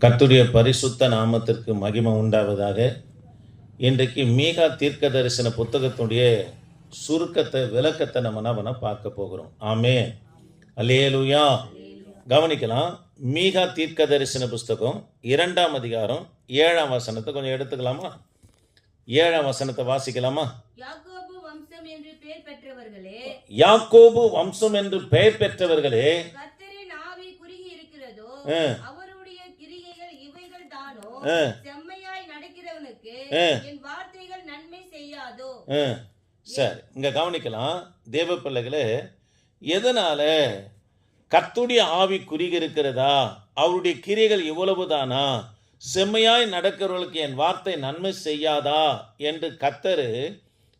கர்த்தருடைய பரிசுத்த நாமத்திற்கு மகிமை உண்டாவதாக. இன்றைக்கு மீகா தீர்க்க தரிசன புத்தகத்துடைய சுருக்கத்தை விளக்கத்தை நம்ம என்ன பண்ண பார்க்க போகிறோம். ஆமே அல்லேலூயா. கவனிக்கலாம் மீகா தீர்க்க தரிசன புஸ்தகம் இரண்டாம் அதிகாரம் ஏழாம் வசனத்தை கொஞ்சம் எடுத்துக்கலாமா? ஏழாம் வசனத்தை வாசிக்கலாமா? யாக்கோபு வம்சம் என்று பெயர் பெற்றவர்களே யாக்கோபு வம்சம் என்று பெயர் பெற்றவர்களே கர்த்தரின் ஆவி குறுகி இருக்கிறதோ ஆ. அவருடைய கிரியைகள் இவைகள் தானோ ஆ. செம்மையாய் நடக்கிறவனுக்கு. என் வார்த்தைகள் நன்மை செய்யாதோ? சரி இங்க கவனிக்கலாம். தேவ பிள்ளைகளே எதனால கர்த்துடைய ஆவி குறுகி இருக்கிறதா அவருடைய கிரியைகள் இவ்வளவுதானா? செம்மையாய் நடக்கிறவர்களுக்கு என் வார்த்தை நன்மை செய்யாதா? என்று கத்தரு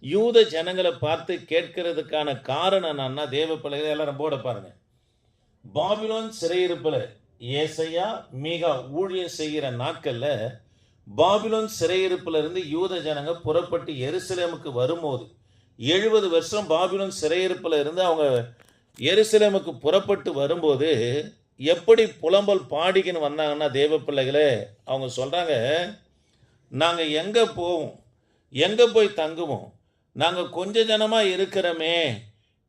யூத ஜனங்களை பார்த்து கேட்கிறதுக்கான காரணம் என்னன்னா தேவ பிள்ளைகளை எல்லாரும் போட பாருங்க. பாபிலோன் சிறையிருப்பில் ஏசையா மீகா ஊழியம் செய்கிற நாட்களில் பாபிலோன் சிறையிருப்பிலிருந்து யூத ஜனங்க புறப்பட்டு எருசலேமுக்கு வரும்போது எழுபது வருஷம் பாபிலோன் சிறையிருப்பில் இருந்து அவங்க எருசலேமுக்கு புறப்பட்டு வரும்போது எப்படி புலம்பல் பாடிக்கின்னு வந்தாங்கன்னா தேவ பிள்ளைகளே அவங்க சொல்கிறாங்க நாங்கள் எங்கே போவோம்? எங்கே போய் தங்குவோம்? நாங்கள் கொஞ்ச ஜனமாக இருக்கிறோமே.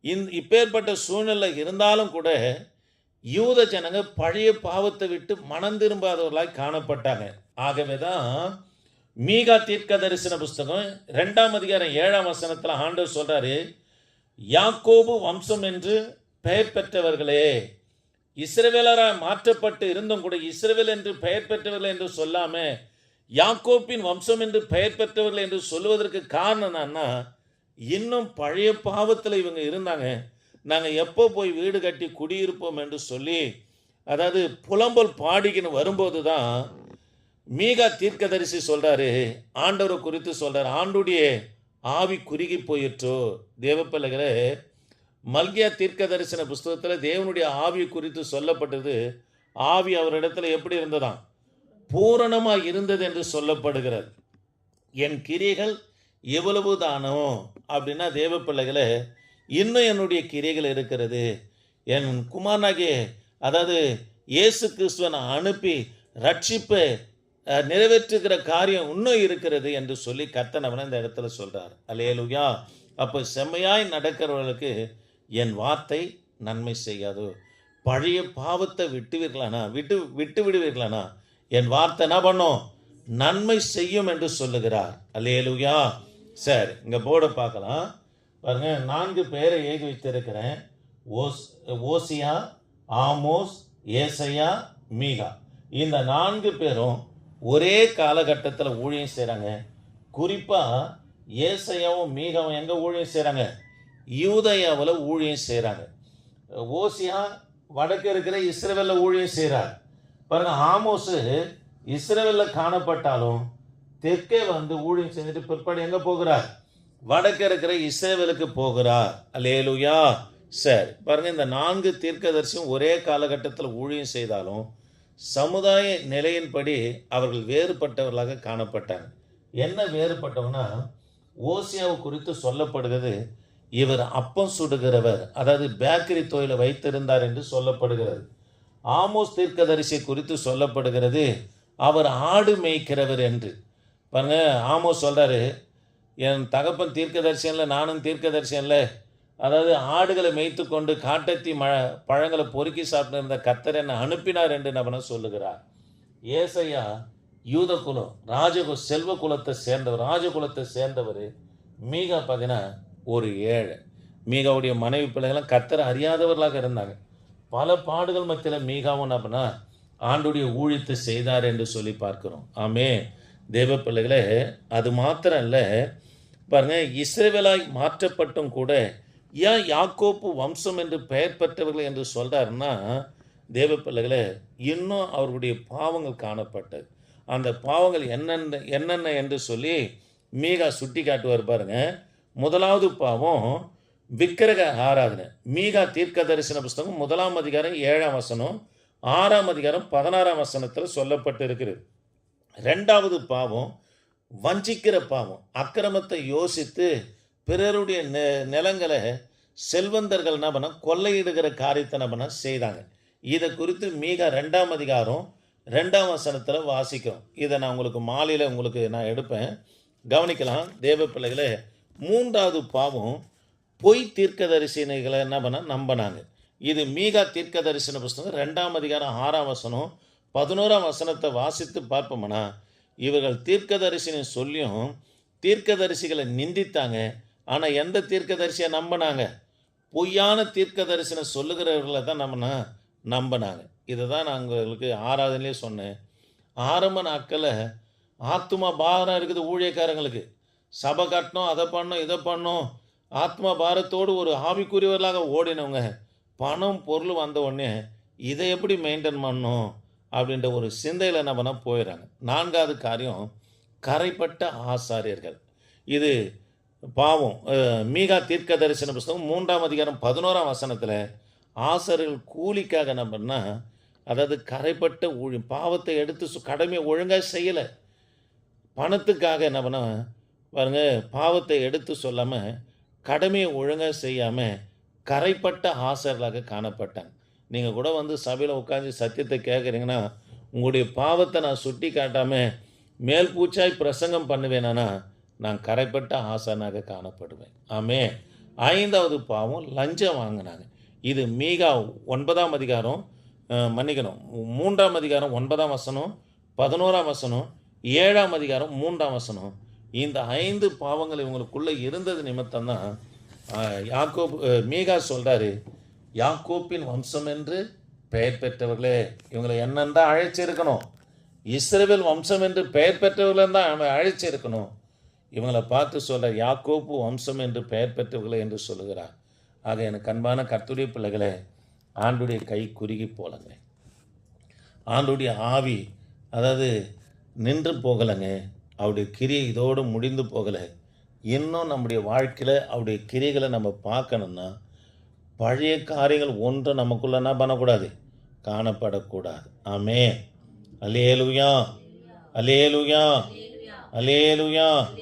இந் இப்பேற்பட்ட சூழ்நிலை இருந்தாலும் கூட யூத ஜனங்க பழைய பாவத்தை விட்டு மனம் திரும்பாதவர்களாய் காணப்பட்டாங்க. ஆகவே தான் மீகா தீர்க்க தரிசன புஸ்தகம் ரெண்டாம் அதிகாரம் ஏழாம் வசனத்தில் ஆண்டவர் சொல்கிறாரு யாக்கோபு வம்சம் என்று பெயர் பெற்றவர்களே இஸ்ரவேலராக மாற்றப்பட்டு இருந்தும் கூட இஸ்ரவேல் என்று பெயர் பெற்றவர்கள் என்று சொல்லாம யாக்கோப்பின் வம்சம் என்று பெயர் பெற்றவர்கள் என்று சொல்லுவதற்கு காரணம் என்னன்னா இன்னும் பழைய பாவத்தில் இவங்க இருந்தாங்க. நாங்கள் எப்போ போய் வீடு கட்டி குடியிருப்போம் என்று சொல்லி அதாவது புலம்பல் பாடிக்கின்னு வரும்போது தான் மீகா தீர்க்கதரிசி சொல்கிறாரு ஆண்டவரை குறித்து சொல்கிறார் ஆண்டுடைய ஆவி குறுகி போயிற்றோ. தேவப்பிள்ளைகளே மல்கியா தீர்க்கதரிசன புஸ்தகத்தில் தேவனுடைய ஆவி குறித்து சொல்லப்பட்டது ஆவி அவரிடத்துல எப்படி இருந்ததாம்? பூரணமாக இருந்தது என்று சொல்லப்படுகிறது. என் கிரியைகள் எவ்வளவு தானோ? அப்படின்னா தேவப்பிள்ளைகளை இன்னும் என்னுடைய கிரைகள் இருக்கிறது. என் குமாரனாகிய அதாவது இயேசு கிறிஸ்துவனை அனுப்பி ரட்சிப்பை நிறைவேற்றுகிற காரியம் இன்னும் இருக்கிறது என்று சொல்லி கத்தனவனை இந்த இடத்துல சொல்கிறார் அலையலுயா அப்போ செம்மையாய் நடக்கிறவர்களுக்கு என் வார்த்தை நன்மை செய்யாது. பழைய பாவத்தை விட்டுவீர்களானா விட்டு விட்டு விடுவீர்களானா? என் வார்த்தை என்ன பண்ணும்? நன்மை செய்யும் என்று சொல்லுகிறார். அல்லேலுயா. சரி இங்கே போர்டை பார்க்கலாம். பாருங்க நான்கு பேரை ஏகி வைத்திருக்கிறேன். ஓஸ் ஓசியா ஆமோஸ் ஏசையா மீகா. இந்த நான்கு பேரும் ஒரே காலகட்டத்தில் ஊழியம் செய்கிறாங்க குறிப்பாக ஏசையாவும் மீகாவும் எங்கே ஊழியம் செய்கிறாங்க யூதயாவில் ஊழியம் செய்கிறாங்க ஓசியா வடக்கு இருக்கிற இஸ்ரேவேலில் ஊழியம் செய்கிறார் பாருங்க ஆமோஸு இஸ்ரேவேலில் காணப்பட்டாலும் தெற்கே வந்து ஊழியம் செஞ்சுட்டு பிற்பாடு எங்கே போகிறார்? வடக்கு இருக்கிற இஸ்ரேவேலுக்கு போகிறார். அலேலுயா சரி பாருங்கள் இந்த நான்கு தீர்க்கதரிசியும் ஒரே காலகட்டத்தில் ஊழியம் செய்தாலும் சமுதாய நிலையின்படி அவர்கள் வேறுபட்டவர்களாக காணப்பட்டாங்க. என்ன வேறுபட்டவனா ஓசியாவை குறித்து சொல்லப்படுகிறது இவர் அப்பம் சுடுகிறவர் அதாவது பேக்கரி தொழிலை வைத்திருந்தார் என்று சொல்லப்படுகிறது. ஆமோஸ் தீர்க்கதரிசி குறித்து சொல்லப்படுகிறது அவர் ஆடு மேய்க்கிறவர் என்று. பாருங்க ஆமோஸ் சொல்கிறாரு என் தகப்பன் தீர்க்கதரிசன்ல நானும் தீர்க்கதரிசன்ல அதாவது ஆடுகளை மேய்த்து கொண்டு காட்டத்தி மழ பழங்களை பொறுக்கி சாப்பிட்டு இருந்த கத்தர் என்னை அனுப்பினார் என்று நபனை சொல்லுகிறார். ஏசையா யூத குலம் ராஜகு செல்வ குலத்தை சேர்ந்தவர் ராஜகுலத்தை சேர்ந்தவர் மீகா பார்த்தீங்கன்னா ஒரு ஏழை. மீகாவுடைய மனைவி பிள்ளைகள்லாம் கத்தரை அறியாதவர்களாக இருந்தாங்க. பல பாடுகள் மத்தியில் மீகாவும் அப்படின்னா ஆண்டுடைய ஊழியத்தை செய்தார் என்று சொல்லி பார்க்கிறோம். ஆமே தேவ பிள்ளைகளே அது மாத்திரம் இல்லை பாருங்க இஸ்ரேவேலாய் மாற்றப்பட்டும் கூட ஏன் யாக்கோப்பு வம்சம் என்று பெயர் பெற்றவர்கள் என்று சொல்கிறாருன்னா தேவ பிள்ளைகளை இன்னும் அவர்களுடைய பாவங்கள் காணப்பட்டது. அந்த பாவங்கள் என்னென்ன என்னென்ன என்று சொல்லி மீகா சுட்டி காட்டுவார் பாருங்க. முதலாவது பாவம் விக்கிரக ஆராதனை. மீகா தீர்க்க தரிசன புஸ்தகம் முதலாம் அதிகாரம் ஏழாம் வசனம் ஆறாம் அதிகாரம் பதினாறாம் வசனத்தில் சொல்லப்பட்டு இருக்கிறது ரெண்டாவது பாவம் வஞ்சிக்கிற பாவம். அக்கிரமத்தை யோசித்து பிறருடைய நெ நிலங்களை செல்வந்தர்கள் என்ன பண்ண கொள்ளையிடுகிற காரியத்தை என்ன பண்ண செய்தாங்க. இதை குறித்து மிக ரெண்டாம் அதிகாரம் ரெண்டாம் வசனத்தில் வாசிக்கிறோம். இதை நான் உங்களுக்கு மாலையில் உங்களுக்கு நான் எடுப்பேன். கவனிக்கலாம் தேவ பிள்ளைகளை மூன்றாவது பாவம் பொய் தீர்க்கதரிசனைகளை என்ன பண்ண நம்பினாங்க. இது மீகா தீர்க்க தரிசன புஸ்தகம் ரெண்டாம் அதிகாரம் ஆறாம் வசனம் பதினோராம் வசனத்தை வாசித்து பார்ப்போம்னா இவர்கள் தீர்க்கதரிசனை சொல்லியும் தீர்க்கதரிசிகளை நிந்தித்தாங்க. ஆனால் எந்த தீர்க்கதரிசியை நம்பினாங்க? பொய்யான தீர்க்கதரிசனை சொல்லுகிறவர்களை தான் நம்ம நம்பினாங்க. இதை தான் நான் உங்களுக்கு ஆராதனையே சொன்னேன். ஆரம்ப நாட்களில் ஆத்மா பாரம் இருக்குது ஊழியக்காரங்களுக்கு. சபை கட்டணும் அதை பண்ணோம் இதை பண்ணோம் ஆத்மா பாரத்தோடு ஒரு ஆவிக்குரியவர்களாக ஓடினவங்க. பணம் பொருள் வந்த உடனே இதை எப்படி மெயின்டைன் பண்ணணும்? அப்படின்ற ஒரு சிந்தையில் என்ன பண்ணால் போயிடுறாங்க. நான்காவது காரியம் கரைப்பட்ட ஆசாரியர்கள். இது பாவம். மீகா தீர்க்க தரிசன புஸ்தகம் மூன்றாம் அதிகாரம் பதினோராம் வசனத்தில் ஆசாரியர்கள் கூலிக்காக என்ன பண்ணால் அதாவது கரைப்பட்ட ஊழி பாவத்தை எடுத்து சு- கடமையை ஒழுங்காக செய்யலை. பணத்துக்காக என்ன பண்ண பாருங்க பாவத்தை எடுத்து சொல்லாமல் கடமையை ஒழுங்காக செய்யாமல் கரைப்பட்ட ஆசர்களாக காணப்பட்டாங்க. நீங்கள் கூட வந்து சபையில் உட்காந்து சத்தியத்தை கேட்குறீங்கன்னா உங்களுடைய பாவத்தை நான் சுட்டி காட்டாமல் மேல் பூச்சாய் பிரசங்கம் பண்ணுவேனா நான் கரைப்பட்ட ஆசனாக காணப்படுவேன். ஆமே ஐந்தாவது பாவம் லஞ்சம் வாங்கினாங்க. இது மீகா ஒன்பதாம் அதிகாரம் மன்னிக்கணும். மூன்றாம் அதிகாரம் ஒன்பதாம் வசனம் பதினோராம் வசனம் ஏழாம் அதிகாரம் மூன்றாம் வசனம். இந்த ஐந்து பாவங்கள் இவங்களுக்குள்ளே இருந்தது நிமித்தம் தான் யாக்கோ மீகா சொல்கிறாரு யாக்கோப்பின் வம்சம் என்று பெயர் பெற்றவர்களே இவங்களை என்னன்னு அழைச்சிருக்கணும்? இஸ்ரவேல் வம்சம் என்று பெயர் பெற்றவர்களை தான் அவன் அழைச்சிருக்கணும். இவங்களை பார்த்து சொல்ல யாக்கோப்பு வம்சம் என்று பெயர் பெற்றவர்களே என்று சொல்லுகிறார். ஆக எனக்கு அன்பான கர்த்துடைய பிள்ளைகளே ஆண்டுடைய கை குறுகி போலங்க. ஆண்டுடைய ஆவி அதாவது நின்று போகலைங்க. அவருடைய கிரியை இதோடு முடிந்து போகலை. இன்னும் நம்முடைய வாழ்க்கையில் அவருடைய கிரியைகளை நம்ம பார்க்கணுன்னா பழைய காரியங்கள் ஒன்றும் நமக்குள்ள என்ன பண்ணக்கூடாது? காணப்படக்கூடாது. ஆமே அலேலுயா அலேலுயா அலேலுயா